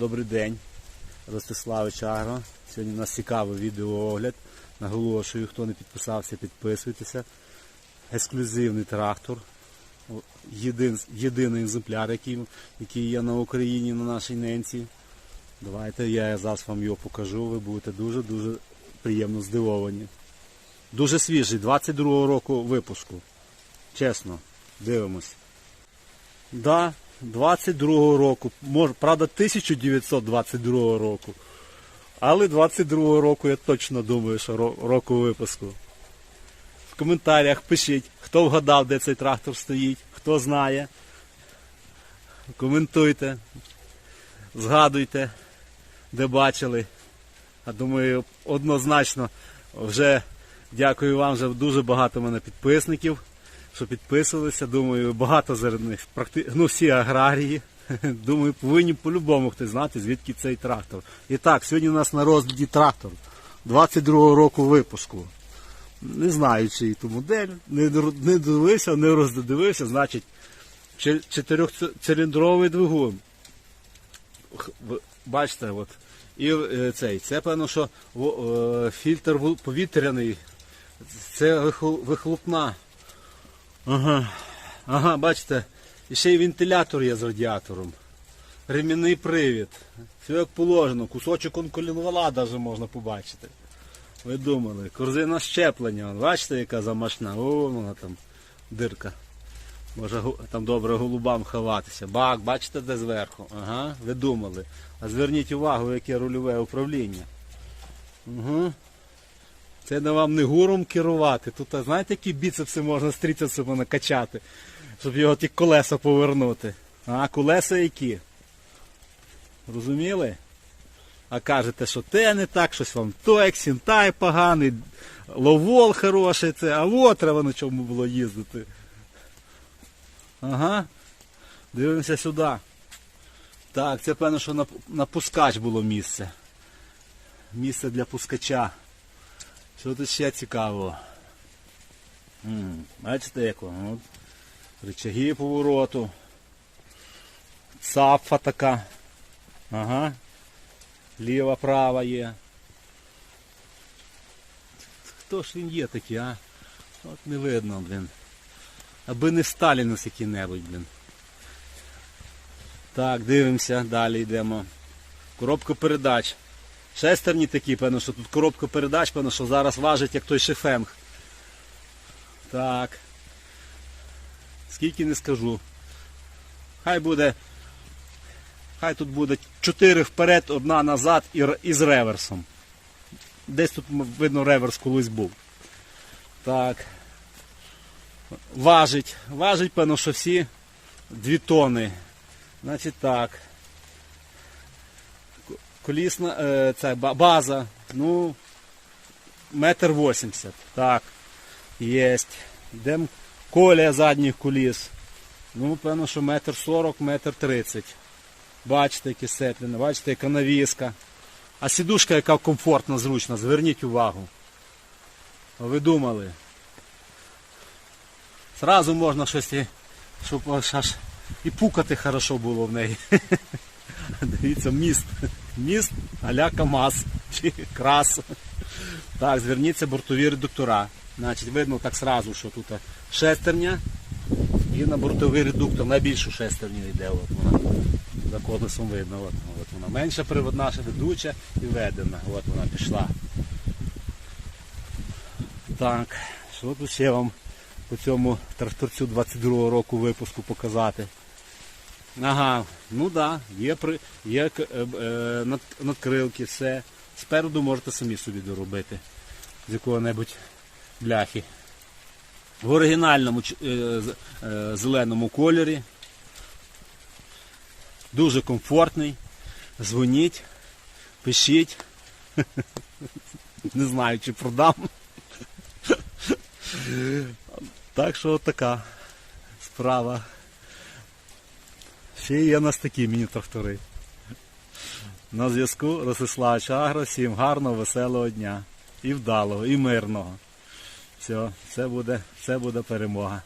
Добрий день, Ростиславич Агро. Сьогодні у нас цікавий відеоогляд. Наголошую, хто не підписався, підписуйтеся. Ексклюзивний трактор. Єдин, єдиний екземпляр, який, який є на Україні на нашій ненці. Давайте я зараз вам його покажу. Ви будете дуже-дуже приємно здивовані. Дуже свіжий, 22-го року випуску. Чесно, дивимось. Да, 22-го року. Правда, 1922 року. Але 22-го року я точно думаю, що року випуску. В коментарях пишіть, хто вгадав, де цей трактор стоїть, хто знає. Коментуйте, згадуйте, де бачили. А думаю, однозначно вже дякую вам, вже дуже багато мене підписників що підписувалися. Думаю, багато серед них, ну всі аграрії. Думаю, повинні по-любому хтось знати, звідки цей трактор. І так, сьогодні у нас на розгляді трактор 22-го року випуску. Не знаю, чий то модель, не, дивився, не роздивився, значить, чи- чотирьохциліндровий двигун. Бачите, от. І е, цей, це певно, що е, фільтр повітряний, це вихлопна. Ага. Ага, бачите, і ще й вентилятор є з радіатором. Ремінний привід. Все як положено, кусочок он колінвала навіть можна побачити. Ви думали, корзина щеплення, бачите, яка замашна, о, вона там дирка. Може там добре голубам ховатися. Бак, бачите, де зверху? Ага, ви думали. А зверніть увагу, яке рульове управління. Угу. Це не вам не гуром керувати. Тут, знаєте, які біцепси можна з трицепсами накачати, щоб його ті колеса повернути. А колеса які? Розуміли? А кажете, що те не так, щось вам той, сінтай поганий, ловол хороший, це, а от треба на чому було їздити. Ага. Дивимося сюди. Так, це певно, що на, на пускач було місце. Місце для пускача. Що тут ще цікавого? Бачите, як воно? От, рычаги повороту. Цапфа така. Ага. Ліва, права є. Хто ж він є такий, а? От не видно, блін. Аби не Сталінус який-небудь, блін. Так, дивимося, далі йдемо. Коробка передач. Шестерні такі, певно, що тут коробка передач, певно, що зараз важить, як той шефенг. Так. Скільки не скажу. Хай буде. Хай тут буде 4 вперед, одна назад і, і з реверсом. Десь тут видно реверс колись був. Так. Важить. Важить, певно, що всі 2 тони. Значить так. Колісна, е, це база, ну, метр вісімдесят. Так, єсть. Йдемо колія задніх коліс. Ну, певно, що метр сорок, метр тридцять. Бачите, яке сеплене, бачите, яка навіска. А сідушка, яка комфортна, зручна, зверніть увагу. А Ви думали. Зразу можна щось, щоб аж і пукати хорошо було в неї. Дивіться, міст. Міст а-ля КАМАЗ чи крас. Так, зверніться бортові редуктора. Значить, видно так сразу, що тут шестерня і на бортовий редуктор найбільшу шестерню йде. От вона. За колесом видно. От, от вона менша приводна, ще ведуча і ведена. От вона пішла. Так, що тут ще вам по цьому тракторцю 22 року випуску показати? Ага, ну так, да, є, при, є е, е, над, надкрилки, все. Спереду можете самі собі доробити з якого-небудь бляхи. В оригінальному е, е, зеленому кольорі. Дуже комфортний. Дзвоніть, пишіть. Не знаю, чи продам. Так що така справа. Ще є у нас такі міні-трактори. На зв'язку Ростислав Агро. Всім гарного, веселого дня. І вдалого, і мирного. Все, це буде, це буде перемога.